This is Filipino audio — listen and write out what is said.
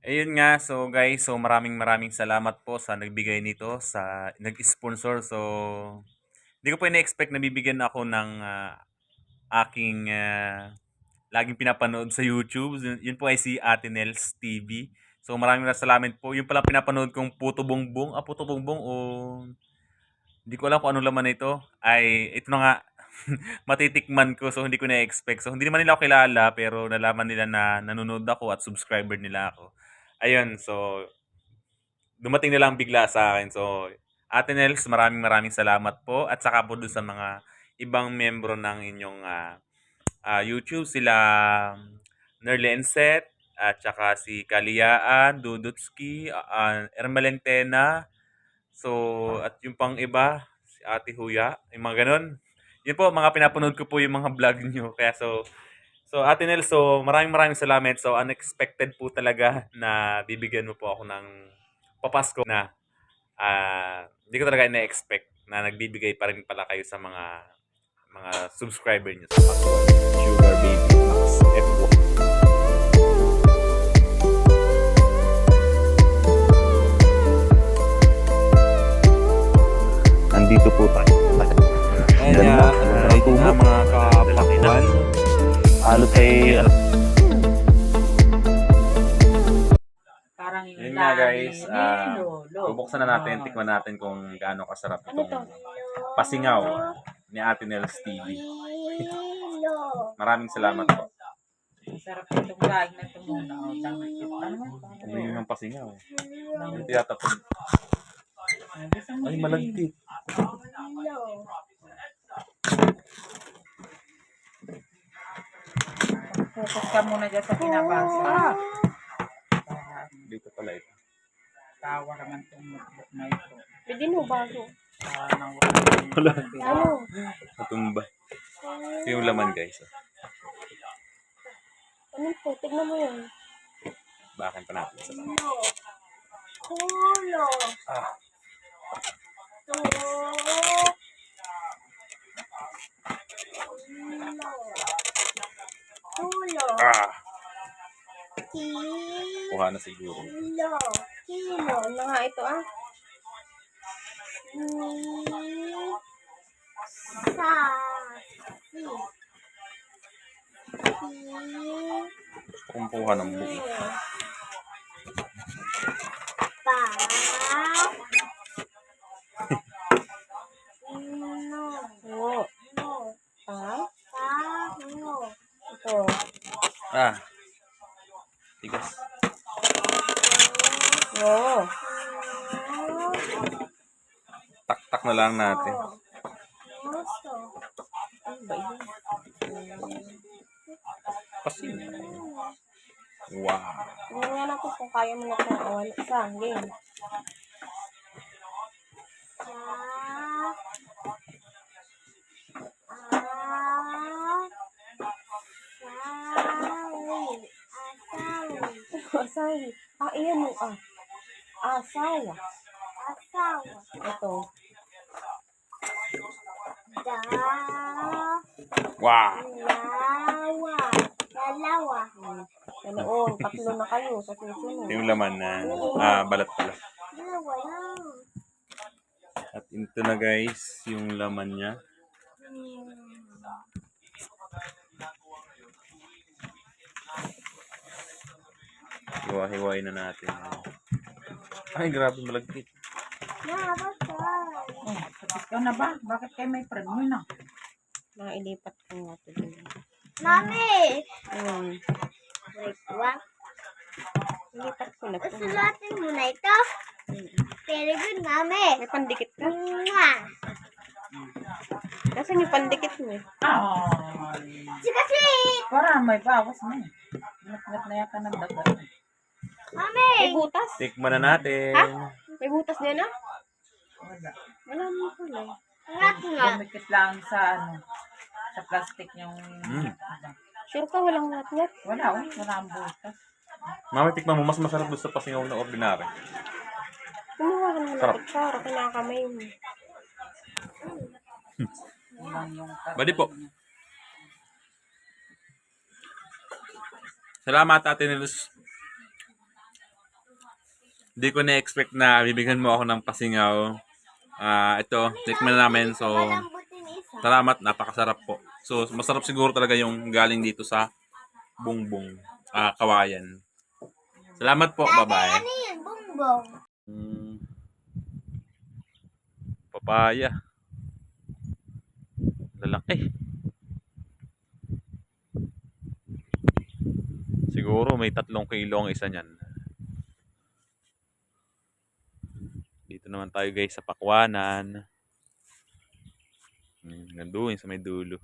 Ayun nga, so guys, so maraming maraming salamat po sa nagbigay nito, sa nag-sponsor. So, hindi ko po ina-expect na bibigyan ako ng ah, aking ah, laging pinapanood sa YouTube. Yun, yun po ay si Ate Nels TV. So, maraming maraming salamat po. Yung pala pinapanood kong Puto Bongbong. Ah, Puto Bongbong o... Hindi ko alam kung anong laman nito. Ay, ito na nga. matitikman ko. So, hindi ko na-expect. So, hindi naman nila ako kilala. Pero nalaman nila na nanonood ako at subscriber nila ako. Ayun, so... Dumating na lang bigla sa akin. So, Ate Nels, maraming maraming salamat po. At saka po dun sa mga ibang membro ng inyong ah, ah, YouTube. Sila Nerlenset, at saka si Kaliyaan, Dudutski, uh, Ermelentena, so, at yung pang iba, si Ate Huya, yung mga ganun. Yun po, mga pinapanood ko po yung mga vlog nyo. Kaya so, so Ate Nel, so maraming maraming salamat. So, unexpected po talaga na bibigyan mo po ako ng papasko na ah hindi ko talaga ina-expect na nagbibigay pa rin pala kayo sa mga mga subscriber nyo sa Sugar Baby Max F1. Nandito po tayo. Ayan po. mga. Halos ay Parang yung Yun nga guys, ah, bubuksan na natin, tikman natin kung gaano kasarap Ano itong to? pasingaw ni Ate Nels TV. Maraming salamat po. Sarap itong laing na tumuna. O, dangit. Ano mo? Ano yung ng pasingaw? Dangit. Ito yata po. Gusto mo Ay, yun? malagkit. Focus ka muna dyan sa pinabasa. Dito pala ito. Tawa naman itong notebook na ito. Pwede mo bago. Wala. Ano? Matumba. Ito yung laman guys. oh. Ano po? Tignan mo yun. Bakan pa natin sa baba. Tulo. Ah, Tulo. Tulo. ah. Kilo. Kuha na siguro. Kilo. Ano nga ito ah? Ni. Sa. Gusto kong kuha ng buo. Pa. No. No. Pa. Pa. No. Ito. Ah. Tigas. No. Tak-tak na lang natin. Pasingaw. Wow. Tingnan natin kung kaya mo na itong awan. Isa, game. Asawi. Ah, iyan mo ah. Asawa. Asawa. Ito. Da. Wow. Dalawa. Dalawa. Ganoon, tatlo na kayo sa susunod. Ito yung laman na ah, balat pala. Dalawa lang. At ito na guys, yung laman niya. Hiwa-hiwain na natin. Ay, grabe malagkit. Oh, tapos ka na ba? Bakit kayo may premyo na? Mga ilipat ko nga ito dun. Mami, Hmm. wait, what? Ilipat ko na po. Sulatin mo na ito. Very good, Mami. May pandikit ka? Mwah. Kasi yung pandikit mo eh. Ay, Kasi, parang may bawas na eh. Ngat-ngat na yata ng dagat. Mami, May butas? Tikman na natin. May butas din ah? Wala. Wala mo pala eh. ngat nga. Lumikit lang sa ano, sa plastic yung... Mm. Sure ka walang ngat-ngat? Wala, oh, wala ang butas. Mami, tikman mo. Mas masarap doon sa pasingaw na ordinary. Kumuha ka na Sarap. ng kutsara, kinakamay mo. Bali po. Salamat Ate Nilus. Hindi ko na-expect na bibigyan mo ako ng pasingaw. Ah, ito, tikman na namin. So, salamat. Napakasarap po. So, masarap siguro talaga yung galing dito sa bungbong ah, kawayan. Salamat po. Bye-bye. Ano yun? Bongbong. Mm. Papaya. Lalaki. Siguro may tatlong kilo ang isa niyan. Dito naman tayo guys sa Pakwanan. Hmm, ganduin sa may dulo.